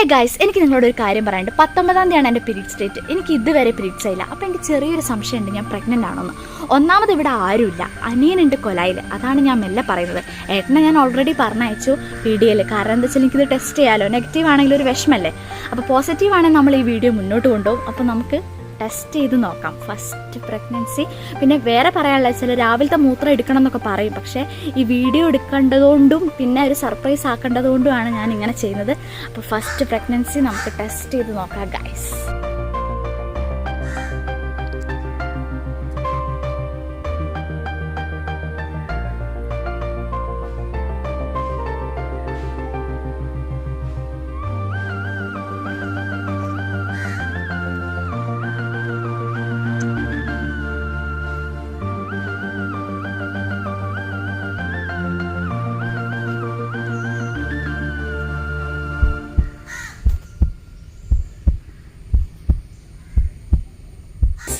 Hey guys എനിക്ക് നിങ്ങളോട് ഒരു കാര്യം പറയാനുണ്ട്. പത്തൊമ്പതാം തീയതിയാണ് എന്റെ പീരീഡ്സ് ഡേറ്റ് എനിക്ക് ഇതുവരെ പീരീഡ്സ് ആയില്ല അപ്പോൾ എനിക്ക് ചെറിയൊരു സംശയമുണ്ട്. ഞാൻ പ്രഗ്നന്റ് ആണോന്ന്. ഒന്നാമത് ഇവിടെ ആരുമില്ല. അനിയനുണ്ട് കൊലായിൽ അതാണ് ഞാൻ മെല്ലെ പറയുന്നത്. ഏട്ടനെ ഞാൻ ഓൾറെഡി പറഞ്ഞയച്ചു. എൽ കാരണം എന്താ വെച്ചാൽ എനിക്കിത് ടെസ്റ്റ് ചെയ്യാമല്ലോ നെഗറ്റീവ് ആണെങ്കിൽ ഒരു വിഷമല്ലേ? അപ്പോൾ പോസിറ്റീവ് ആണെങ്കിൽ നമ്മൾ ഈ വീഡിയോ മുന്നോട്ട് കൊണ്ടുപോകും. അപ്പോൾ നമുക്ക് ടെസ്റ്റ് ചെയ്ത് നോക്കാം. ഫസ്റ്റ് പ്രഗ്നൻസി പിന്നെ വേറെ പറയാനുള്ള വെച്ചാൽ രാവിലത്തെ മൂത്രം എടുക്കണം എന്നൊക്കെ പറയും. പക്ഷേ ഈ വീഡിയോ എടുക്കേണ്ടതുകൊണ്ടും പിന്നെ ഒരു സർപ്രൈസ് ആക്കേണ്ടതുകൊണ്ടുമാണ് ഞാൻ ഇങ്ങനെ ചെയ്യുന്നത്. അപ്പോൾ ഫസ്റ്റ് പ്രഗ്നൻസി നമുക്ക് ടെസ്റ്റ് ചെയ്ത് നോക്കാം ഗൈസ്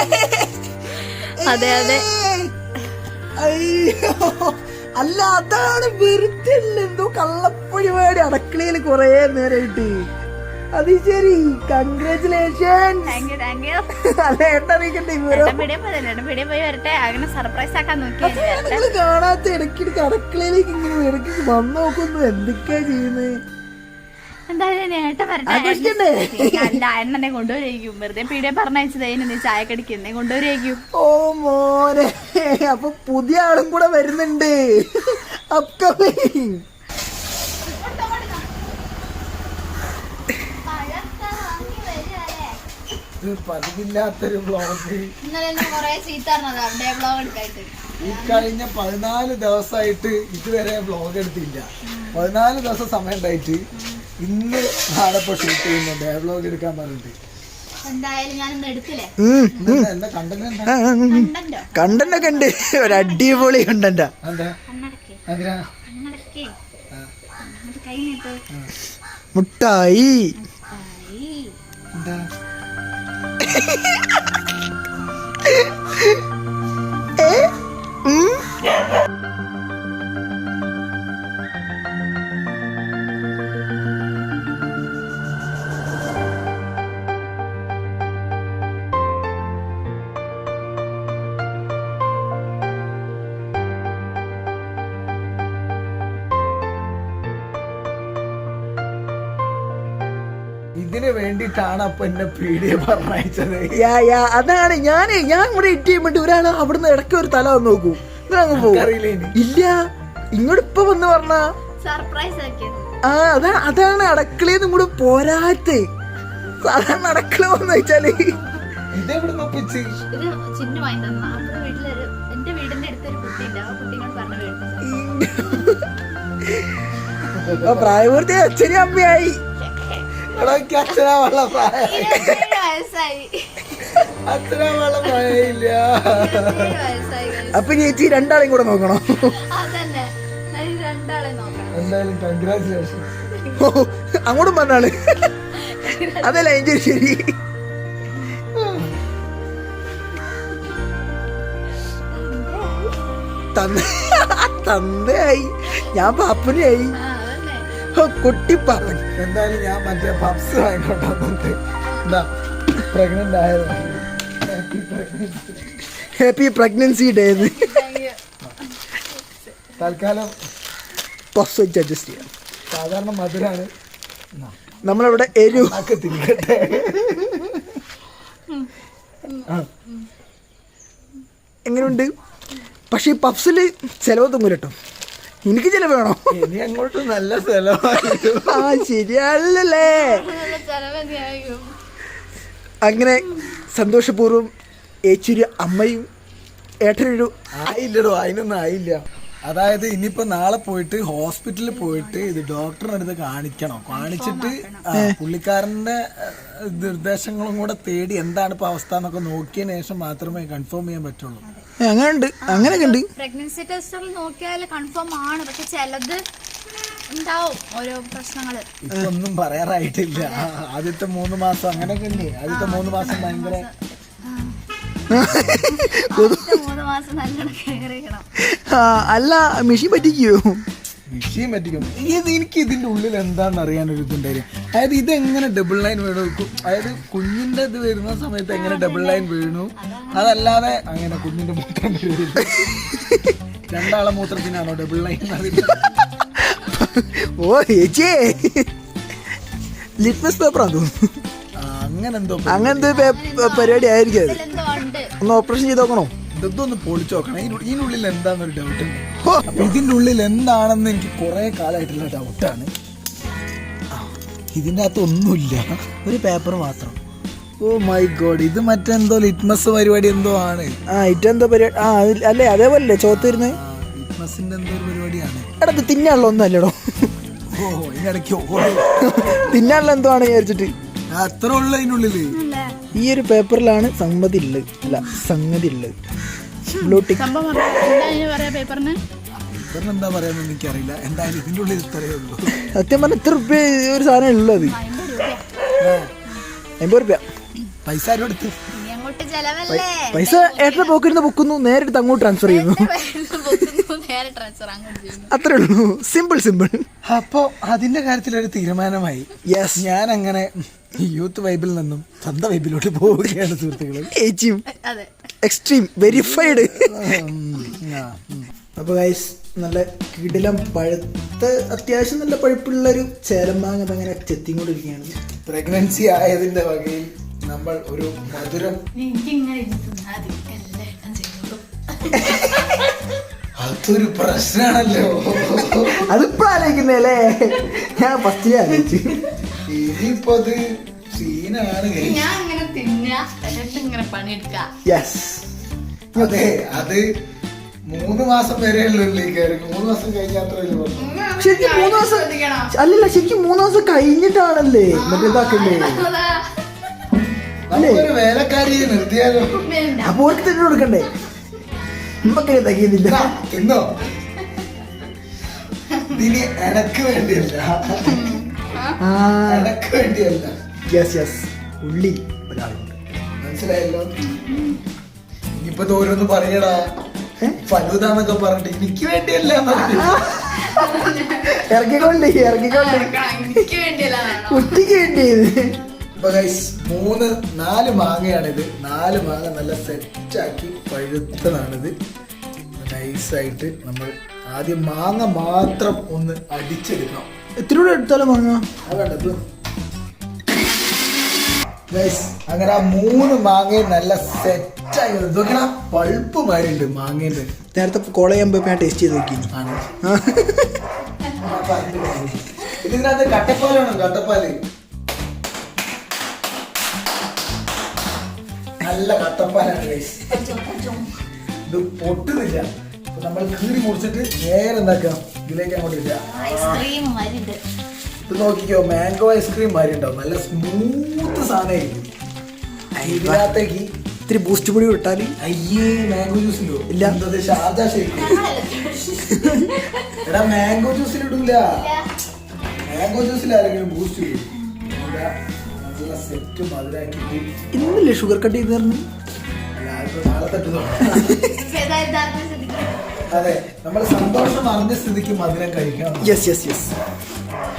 അതെ അതെ. അയ്യോ. അല്ല അതാണ് വെറുതെ എന്തോ കള്ളപ്പഴിപാടി അടക്കളയിൽ കൊറേ നേരമായിട്ട് അത് ശരി. കൺഗ്രാചുലേഷൻ അല്ല ഏട്ടാ അറിയിക്കട്ടെ വിവരം ഏട്ടൻ പിടിയെ പോയി ഏട്ടൻ പിടിയെ പോയി വരട്ടെ. അങ്ങനെ സർപ്രൈസ് ആക്കാൻ നോക്കി നിങ്ങൾ കാണാത്ത ഇടയ്ക്കിടയ്ക്ക് അടക്കളയിലേക്ക് ഇങ്ങനെ ഇടയ്ക്ക് വന്നു നോക്കുന്നു. എന്തൊക്കെയാ ചെയ്യുന്നത് എന്തായാലും വരട്ടെ? അല്ല എന്നെ കൊണ്ടുവരേക്കും വെറുതെ പീടിയെ പറഞ്ഞയച്ചത് നീ കൊണ്ടുവരേക്കും ഓ മോനെ. അപ്പൊ പുതിയ ആളും കൂടെ വരുന്നുണ്ട്. അപ്കമിങ് പതിവില്ലാത്തൊരു ബ്ലോഗ് ഈ കഴിഞ്ഞ പതിനാല് ദിവസമായിട്ട് ഇതുവരെ ബ്ലോഗ് എടുത്തില്ല. പതിനാല് ദിവസം സമയം ഉണ്ടായിട്ട്. ഇന്ന് നാളെ ഇപ്പൊ ഷൂട്ട് ചെയ്യുന്നുണ്ട് ഡയലോഗ് എടുക്കാൻ പറഞ്ഞിട്ട്. എന്തായാലും ഞാനൊന്ന് എടുത്തില്ലേ എന്താ കണ്ടന്റ് കണ്ടോ കണ്ടന്റ്? ഉണ്ട്. ഒരു അടിപൊളി കണ്ടന്റ്. മുട്ടായി. എന്താ? വേണ്ടിട്ടാണ് അപ്പൊ എന്നെ പീഡിയെ പറഞ്ഞയച്ചത്. അതാണ്. ഞാൻ ഞാൻ ഇവിടെ ഇട്ട് ചെയ്യുമ്പോട്ട് ഒരാൾ അവിടുന്ന് ഇടയ്ക്ക് ഒരു തല വന്ന് നോക്കൂ. അങ്ങ് പോകും ഇല്ല. ഇങ്ങോട്ട് ഇപ്പൊ വന്ന് പറഞ്ഞ? ആ അതാ അതാണ് അടക്കളയിൽ കൂടെ പോരാത്തെ സാധാരണ അടക്കള വന്ന് വെച്ചാൽ. ഇതെവിടുന്ന് ഒപ്പിച്ച് ഇത് ചിന്നു വാങ്ങി തന്ന അപ്പുറത്തെ വീട്ടിലൊരു എന്റെ വീടിന്റെ അടുത്തൊരു കുട്ടിയുണ്ട് ആ പറഞ്ഞു പ്രായപൂർത്തി അച്ഛനും അമ്മയായി. എനിക്ക് അച്ഛനാവാനുള്ള പ്രായം. ഇരുപത്തിയേഴ് വയസ്സായി. അച്ഛനാവാനുള്ള പ്രായമില്ല. അപ്പൊ ചേച്ചി രണ്ടാളെയും കൂടെ നോക്കണോ? അതന്നെ. ഞാൻ ഈ രണ്ടാളെ നോക്കണം. എന്തായാലും കൺഗ്രാറ്റുലേഷൻ ഓ അങ്ങോട്ടും പറഞ്ഞാൾ അതല്ല എന്റെ ശരി തന്ന തന്തയായി ഞാൻ പാപ്പനായി. കുട്ടിപ്പാപ്പൻ എന്തായാലും ഞാൻ മറ്റേ പപ്സ് എന്താ പ്രഗ്നന്റ് ആയത്. Happy pregnancy day. തൽക്കാലം പഫ് വെച്ച് അഡ്ജസ്റ്റ് ചെയ്യാം. സാധാരണ മധുരാണ്. നമ്മളിവിടെ എരു ഒക്കെ. എങ്ങനെയുണ്ട് പക്ഷെ ഈ പപ്സിൽ ചെലവ് തൂങ്ങൂല കേട്ടോ എനിക്ക് ചില വേണോ? ഇനി അങ്ങോട്ട് നല്ല സ്ഥലമായിരുന്നു ആ ശരിയല്ലേ അങ്ങനെ സന്തോഷപൂർവം ഏച്ചൊരു അമ്മയും ഏട്ടനൊരു ആയില്ലടോ അതിനൊന്നും ആയില്ല. അതായത് ഇനിയിപ്പോ നാളെ പോയിട്ട് ഹോസ്പിറ്റലിൽ പോയിട്ട് ഇത് ഡോക്ടറിന്റെ അടുത്ത് കാണിക്കണം. കാണിച്ചിട്ട് പുള്ളിക്കാരന്റെ നിർദ്ദേശങ്ങളും കൂടെ തേടി എന്താണ് ഇപ്പൊ അവസ്ഥ എന്നൊക്കെ നോക്കിയതിനു ശേഷം മാത്രമേ കൺഫേം ചെയ്യാൻ പറ്റുള്ളൂ. അങ്ങനെ ഉണ്ട് അങ്ങനെയൊക്കെ ഉണ്ട്. പ്രഗ്നൻസി ടെസ്റ്റുകൾ നോക്കിയാൽ കൺഫേം ആണ്. പക്ഷെ ചിലത് ഉണ്ടാവും ഓരോ പ്രശ്നങ്ങൾ. പറയാറായിട്ടില്ല. ആദ്യത്തെ മൂന്ന് മാസം അങ്ങനെയൊക്കെ ഉണ്ട് ആദ്യത്തെ മൂന്ന് മാസം ഭയങ്കര അല്ല മെഷീൻ പറ്റിക്കോ? മിഷീൻ പറ്റിക്കും. ഇത് എനിക്ക് ഇതിന്റെ ഉള്ളിൽ എന്താന്ന് അറിയാൻ ഒരു ഇതുണ്ടായിരുന്നു അതായത് ഇത് എങ്ങനെ ഡബിൾ ലൈൻ വീണു? അതായത് കുഞ്ഞിന്റെ ഇത് വരുന്ന സമയത്ത് എങ്ങനെ ഡബിൾ ലൈൻ വീണു? അതല്ലാതെ അങ്ങനെ കുഞ്ഞിന്റെ മൂത്രം. രണ്ടാളെ മൂത്രത്തിനാണോ ഡബിൾ ലൈൻ ഓ ചേച്ചിയേ ലിറ്റ്മസ് പേപ്പർ തോന്നുന്നു അങ്ങനെന്തോ അങ്ങനത്തെ പരിപാടി. ആയിരിക്കും അത്. ഒന്ന് ഓപ്പറേഷൻ ചെയ്ത് നോക്കണോ? ഇതൊന്ന് പൊളിച്ചു നോക്കണം. ഇതിന് ഇതിനുള്ളിൽ എന്താണെന്നൊരു ഡൗട്ട് അപ്പൊ ഇതിന്റെ ഉള്ളിൽ എന്താണെന്ന് എനിക്ക് കുറെ കാലമായിട്ടുള്ള ഡൗട്ടാണ് ഇതിന്റെ അകത്തൊന്നുമില്ല ഒരു പേപ്പർ മാത്രം. ഓ മൈ ഗോഡ് ഇത് മറ്റെന്തോ ലിറ്റ്മസ് പരിപാടി എന്തോ ആണ്. ആ ഇറ്റെന്തോ പരിപാടി? ആ അല്ലേ അതേപോലെ ചോത്ത് വരുന്നത് ലിറ്റ്മസിന്റെ എന്തോ ഒരു പരിപാടിയാണ്. എടാ ഇത് തിന്നാനുള്ള ഒന്നും അല്ലടോ ഓ ഇതിനിടയ്ക്ക് തിന്നാനുള്ള എന്തോ ആണ് വിചാരിച്ചിട്ട്. അത്ര ഉള്ള അതിനുള്ളിൽ. ഈ ഒരു പേപ്പറിലാണ് സംഗതി ഉള്ളത് അല്ല സംഗതി ഉള്ളത് ബ്ലൂ ടിക്ക്. സംഭവം എന്താ? അതിന് പറയാ പേപ്പറിന്? ഇവരുടെ എന്താ പറയാന്ന് എനിക്കറിയില്ല. എന്തായാലും ഇതിന്റെ ഉള്ളിൽ ഇത്രയേ ഉള്ളൂ. സത്യം പറഞ്ഞ ഇത്ര റുപ്യ ഒരു സാധനം ഉള്ളത് എൺപത് രൂപ റുപ്യ പൈസ ആരും എടുത്ത്. പൈസ ഏട്ടനെ പോക്കിരുന്ന് ബുക്കുന്നു നേരിട്ട് അങ്ങോട്ട് ട്രാൻസ്ഫർ ചെയ്യുന്നു. പൊക്കുന്നു, നേരെ ട്രാൻസ്ഫർ അങ്ങോട്ട് ചെയ്യുന്നു അത്രേ ഉള്ളൂ. സിമ്പിൾ സിമ്പിൾ അപ്പോ അതിന്റെ കാര്യത്തിൽ ഒരു തീരുമാനമായി. യെസ് ഞാൻ അങ്ങനെ യൂത്ത് വൈബിൽ നിന്നും സ്വന്തം വൈബിലോട്ട് പോവുകയാണ് സുഹൃത്തുക്കൾ ഏച്ചിയും അതെ. എക്സ്ട്രീം വെരിഫൈഡ് അപ്പോൾ ഗൈസ് നല്ല കിടിലം പഴുത്ത അത്യാവശ്യം നല്ല പഴുപ്പുള്ള ഒരു ചേലം മാങ്ങ അങ്ങനെ ചെത്തിക്കൊണ്ടിരിക്കുകയാണ്. പ്രഗ്നൻസി ആയതിന്റെ വകയിൽ നമ്മൾ ഒരു മധുരം. അതൊരു പ്രശ്നമാണല്ലോ അതിപ്പോ ആലോചിക്കുന്നല്ലേ ഞാൻ ഫസ്റ്റ് ആലോചിച്ചു. ഇനിയിപ്പോ അത് സീനാണ് ഞാൻ ഇങ്ങനെ തിന്നാ ഇങ്ങനെ പണിയെടുക്ക. യെസ് അതെ അത് മൂന്ന് മാസം വരെ മൂന്ന് മാസം ശരിക്കും മൂന്ന് മാസം അല്ലല്ല ശരിക്കും മൂന്ന് മാസം കഴിഞ്ഞിട്ടാണല്ലേ? മറ്റേ ഇതാക്കണ്ടേ നമുക്കൊരു വേലക്കാരിയെ നിർത്തിയാലോ? അപ്പൊ ഓർക്ക് തന്നെ കൊടുക്കണ്ടേ? നമുക്ക് തകിയുന്നില്ല എന്നോ ഇതിന് എനക്ക് വേണ്ടിയല്ല. ആ. എനക്ക് വേണ്ടിയല്ല. യെസ് യെസ് ഉള്ളി ഒരാളുണ്ട്. മനസ്സിലായല്ലോ? ഇനിയിപ്പോ തോരൊന്ന് ഓരോന്ന് പറയടാ. ഫലൂതാന്നൊക്കെ പറഞ്ഞിട്ട് എനിക്ക് വേണ്ടിയല്ല എന്നൊക്കെ. ഇറക്കിക്കൊണ്ട് ഇറക്കിക്കൊണ്ട് കുട്ടിക്ക് വേണ്ടിയത്. അപ്പൊ ഗൈസ് മൂന്ന് നാല് മാങ്ങയാണിത്. നാല് മാങ്ങ നല്ല സെറ്റാക്കി പഴുത്തതാണിത്. നൈസായിട്ട് നമ്മൾ ആദ്യം മാങ്ങ മാത്രം ഒന്ന് അടിച്ചെടുക്കണം. എത്ര രൂപ എടുത്താലും മാങ്ങ? അതുകൊണ്ട് ഗൈസ് അങ്ങനെ ആ മൂന്ന് മാങ്ങയും നല്ല സെറ്റായി ഇതൊക്കെ പൾപ്പ് മാറിയുണ്ട് മാങ്ങേന്റെ നേരത്തെ കോളേജ് ഞാൻ ടേസ്റ്റ് ചെയ്ത് നോക്കി. ആണ്. ഇതിനകത്ത് കട്ടപ്പാലാണ് കട്ടപ്പാൽ. നല്ല കട്ടപ്പാലാണ് ഗൈസ് ഇത് പൊട്ടുന്നില്ല. അപ്പൊ നമ്മൾ കീറി മുറിച്ചിട്ട് നേരെ എന്താക്കാം ഇതിലേക്ക് അങ്ങോട്ട് ഇല്ല ഇത് നോക്കിക്കോ മാംഗോ ഐസ്ക്രീം മാതിരി ഉണ്ടാവും. നല്ല സ്മൂത്ത് സാധനമായിരിക്കും ഇതിനകത്തേക്ക് ഇത്തിരി ബൂസ്റ്റ് പൊടി ഇട്ടാൽ അയ്യേ മാംഗോ ജ്യൂസിലോ ഇല്ല. എന്തത് ഷാർജ ഷേക്ക് എടാ മാംഗോ ജ്യൂസിൽ ഇടൂല. മാംഗോ ജ്യൂസിൽ ആരെങ്കിലും ബൂസ്റ്റ് ഇടും ഇല്ല. സെറ്റ് മധുരാക്കിട്ട് ഇന്നില്ലേ ഷുഗർ കട്ട് ചെയ്ത് തരണം അതെ നമ്മൾ സന്തോഷം അറിഞ്ഞ സ്ഥിതിക്ക് മധുരം കഴിക്കണം. യെസ് യെസ് യെസ്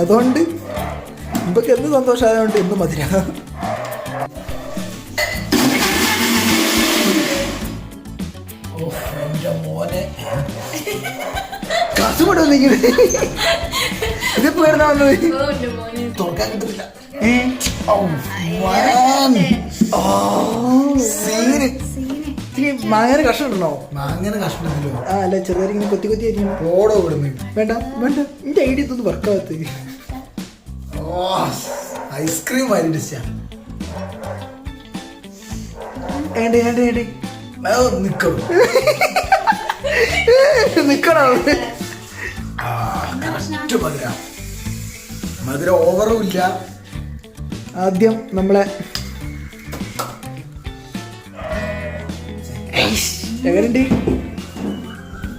അതുകൊണ്ട് ഇപ്പൊക്കെ എന്ത് സന്തോഷമായതുകൊണ്ട് എന്ത് മധുര? ഓ എന്റെ മോനെ. Hernando? വരുന്ന വന്നത് തുറക്കാൻ ¿Eh? ¡Oh, man. ഓ, സീന്. ഇത്തിരി കഷ്ണം ഉണ്ടോ മാങ്ങനെ കഷ്ണത്തിലോ ആ അല്ല ചെറുതായി ഇങ്ങനെ കൊത്തി കൊത്തി ആയിരിക്കണം ഓടോ ഇവിടുന്ന് വേണ്ട വേണ്ട എന്റെ ഐഡിയ ഇതൊന്നും വർക്കാകത്ത് ഓ ഐസ്ക്രീം വാരി ഏണ്ടേ ഏണ്ടേ ഏണ്ടേ നിക്കും നിക്കണം ആ, correct മധുര. മധുരം ഓവറും ഇല്ല. ആദ്യം നമ്മളെ എങ്ങനെയുണ്ട്?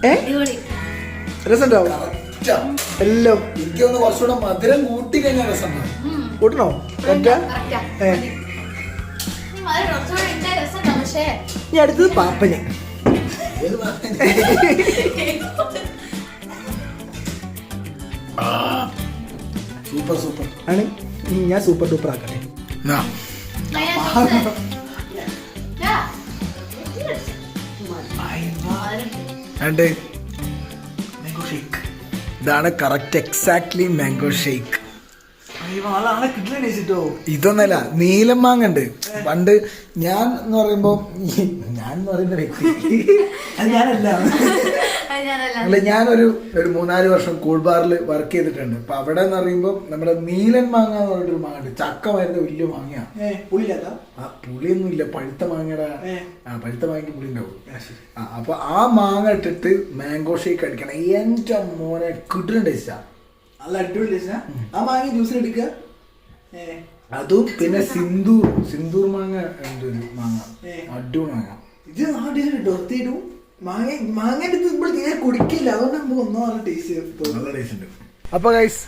ഏ? രസമുണ്ടാവും എല്ലാം. എനിക്കൊന്ന് കുറച്ചുകൂടെ മധുരം കൂട്ടി കഴിഞ്ഞാൽ രസമുണ്ടാവും കൂട്ടണോ? ഏ. അടുത്തത് പാപ്പന്? Super super. ആണ്. ഞാൻ സൂപ്പർ ഡൂപ്പർ ആക്കട്ടെ. ഇതാണ് കറക്റ്റ് എക്സാക്ട്ലി മാംഗോ ഷേക്ക് ഇതൊന്നല്ല നീലം മാങ്ങ ഉണ്ട് പണ്ട് ഞാൻ എന്ന് പറയുമ്പോ ഞാൻ എന്ന് പറയുന്ന വ്യക്തി. ഞാനല്ല. അല്ല ഞാനൊരു ഒരു മൂന്നാൽ വർഷം കൂൾബാറിൽ വർക്ക് ചെയ്തിട്ടുണ്ട്. അപ്പൊ അവിടെ എന്ന് പറയുമ്പോൾ നമ്മുടെ നീലൻ മാങ്ങ എന്ന് പറഞ്ഞിട്ടൊരു മാങ്ങ ഉണ്ട്. ചക്ക വരുന്ന വലിയ മാങ്ങ ആ പുളിയൊന്നും ഇല്ല പഴുത്ത മാങ്ങയുടെ. ആ പഴുത്ത മാങ്ങ പുളി ഉണ്ടാവും ആ അപ്പൊ ആ മാങ്ങ ഇട്ടിട്ട് മാംഗോ ഷേക്ക് അടിക്കണം. എന്റെ മോനെ കിട്ടുന്ന ടേസ്റ്റാ നല്ല അടിപൊളി ടേസ്റ്റാ ആ. മാങ്ങ ജ്യൂസിൽ എടുക്കുക അതും പിന്നെ സിന്ദൂർ സിന്ദൂർ മാങ്ങ ഉണ്ട് ഒരു മാങ്ങ. അടിപൊളി മാങ്ങ. ഇത് ആ ടേസ്റ്റ് ഡൊർത്തിയിടും മാങ്ങ തീരെ കുടിക്കില്ല. അതുകൊണ്ട് നമുക്ക് ഒന്നോ നല്ല ടേസ്റ്റ് നല്ല ടേസ്റ്റ് ഉണ്ട്. അപ്പൊ ഗൈസ്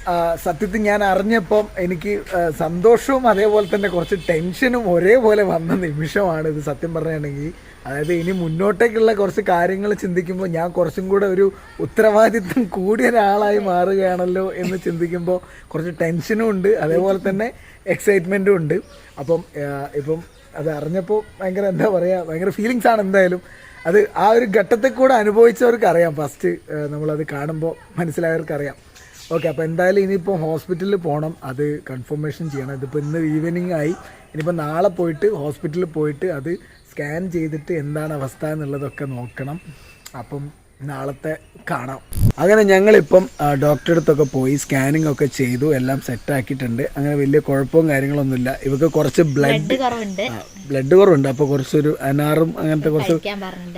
സത്യത്തിൽ ഞാൻ അറിഞ്ഞപ്പം എനിക്ക് സന്തോഷവും അതേപോലെ തന്നെ കുറച്ച് ടെൻഷനും ഒരേപോലെ വന്ന നിമിഷമാണ് ഇത് സത്യം പറയുകയാണെങ്കിൽ അതായത് ഇനി മുന്നോട്ടേക്കുള്ള കുറച്ച് കാര്യങ്ങൾ ചിന്തിക്കുമ്പോൾ ഞാൻ കുറച്ചും കൂടെ ഒരു ഉത്തരവാദിത്വം കൂടിയ ഒരാളായി മാറുകയാണല്ലോ എന്ന് ചിന്തിക്കുമ്പോൾ കുറച്ച് ടെൻഷനും ഉണ്ട്. അതേപോലെ തന്നെ എക്സൈറ്റ്മെന്റും ഉണ്ട്. അപ്പം ഇപ്പം അത് അറിഞ്ഞപ്പോൾ ഭയങ്കര എന്താ പറയുക ഭയങ്കര ഫീലിങ്സ് ആണ് എന്തായാലും. അത് ആ ഒരു ഘട്ടത്തിൽ കൂടെ അനുഭവിച്ചവർക്ക് അറിയാം. ഫസ്റ്റ് നമ്മളത് കാണുമ്പോൾ മനസ്സിലായവർക്ക് അറിയാം ഓക്കെ അപ്പോൾ എന്തായാലും ഇനിയിപ്പോൾ ഹോസ്പിറ്റലിൽ പോകണം അത് കൺഫർമേഷൻ ചെയ്യണം. ഇതിപ്പോൾ ഇന്ന് ഈവനിങ് ആയി. ഇനിയിപ്പോൾ നാളെ പോയിട്ട് ഹോസ്പിറ്റലിൽ പോയിട്ട് അത് സ്കാൻ ചെയ്തിട്ട് എന്താണ് അവസ്ഥ എന്നുള്ളതൊക്കെ നോക്കണം. അപ്പം നാളത്തെ കാണാം. അങ്ങനെ ഞങ്ങളിപ്പം ഡോക്ടറെ അടുത്തൊക്കെ പോയി സ്കാനിങ് ഒക്കെ ചെയ്തു എല്ലാം സെറ്റ് ആക്കിയിട്ടുണ്ട്. അങ്ങനെ വലിയ കുഴപ്പവും കാര്യങ്ങളൊന്നുമില്ല. ഇവർക്ക് കുറച്ച് ബ്ലഡ് ബ്ലഡ് കുറവുണ്ട്. അപ്പോൾ കുറച്ചൊരു അനാറും അങ്ങനത്തെ കുറച്ച്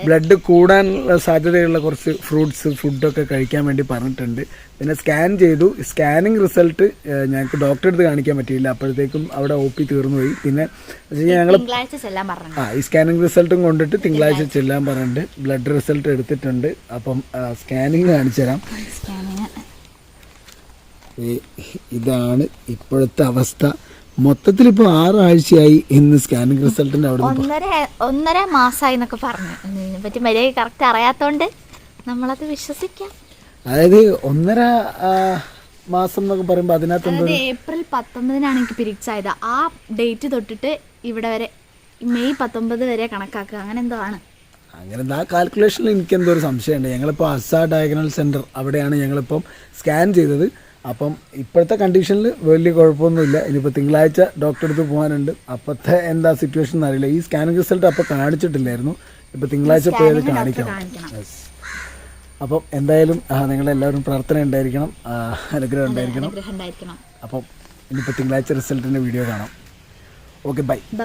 ബ്ലഡ് കൂടാനുള്ള സാധ്യതയുള്ള കുറച്ച് ഫ്രൂട്ട്സ് ഫുഡൊക്കെ കഴിക്കാൻ വേണ്ടി പറഞ്ഞിട്ടുണ്ട്. പിന്നെ സ്കാൻ ചെയ്തു. സ്കാനിങ് റിസൾട്ട് ഞങ്ങൾക്ക് ഡോക്ടറെ അടുത്ത് കാണിക്കാൻ പറ്റിയില്ല. അപ്പോഴത്തേക്കും അവിടെ ഒ പി തീർന്നുപോയി പിന്നെ ഞങ്ങൾ ആ ഈ സ്കാനിങ് റിസൾട്ടും കൊണ്ടിട്ട് തിങ്കളാഴ്ച ചെല്ലാൻ പറഞ്ഞിട്ട് ബ്ലഡ് റിസൾട്ട് എടുത്തിട്ടുണ്ട്. അപ്പം സ്കാനിങ് കാണിച്ചു തരാം. ഇതാണ് ഇപ്പോഴത്തെ അവസ്ഥ. മൊത്തത്തിൽ ഇപ്പോൾ ആറാഴ്ചയായി ഇന്ന് സ്കാനിങ് റിസൾട്ടിന്റെ അവിടെ ഒന്നര ഒന്നര മാസമായി എന്നൊക്കെ പറഞ്ഞു. ഇതിനെ പറ്റി മര്യാദ കറക്റ്റ് അറിയാത്തോണ്ട് നമ്മളത് വിശ്വസിക്കാം. അതായത് ഒന്നര മാസം എന്നൊക്കെ പറയുമ്പോൾ അതിനകത്ത് ഏപ്രിൽ പത്തൊമ്പതിനാണ് എനിക്ക് പിരിക്സ് ആയത് ആ ഡേറ്റ് തൊട്ടിട്ട് ഇവിടെ വരെ മെയ് പത്തൊമ്പത് വരെ കണക്കാക്കുക. അങ്ങനെ എന്തോ ആണ്. അങ്ങനെ ആ കാൽക്കുലേഷനിൽ എനിക്ക് എന്തോ ഒരു സംശയമുണ്ട്. ഞങ്ങളിപ്പോൾ അസ ഡയഗണൽ സെന്റർ അവിടെയാണ് ഞങ്ങളിപ്പം സ്കാൻ ചെയ്തത്. അപ്പം ഇപ്പോഴത്തെ കണ്ടീഷനിൽ വലിയ കുഴപ്പമൊന്നുമില്ല. ഇനിയിപ്പോൾ തിങ്കളാഴ്ച ഡോക്ടറെ അടുത്ത് പോകാനുണ്ട്. അപ്പോഴത്തെ എന്താ സിറ്റുവേഷൻ എന്നറിയില്ല ഈ സ്കാനിങ് റിസൾട്ട് അപ്പോൾ കാണിച്ചിട്ടില്ലായിരുന്നു. ഇപ്പോൾ തിങ്കളാഴ്ച പോയത് കാണിക്കണം. അപ്പം എന്തായാലും നിങ്ങൾ നിങ്ങളെല്ലാവരും പ്രാർത്ഥന ഉണ്ടായിരിക്കണം അനുഗ്രഹം ഉണ്ടായിരിക്കണം. അനുഗ്രഹം ഉണ്ടായിരിക്കണം. അപ്പം ഇനിയിപ്പോൾ തിങ്കളാഴ്ച റിസൾട്ടിന്റെ വീഡിയോ കാണാം. ഓക്കെ ബൈ ബ-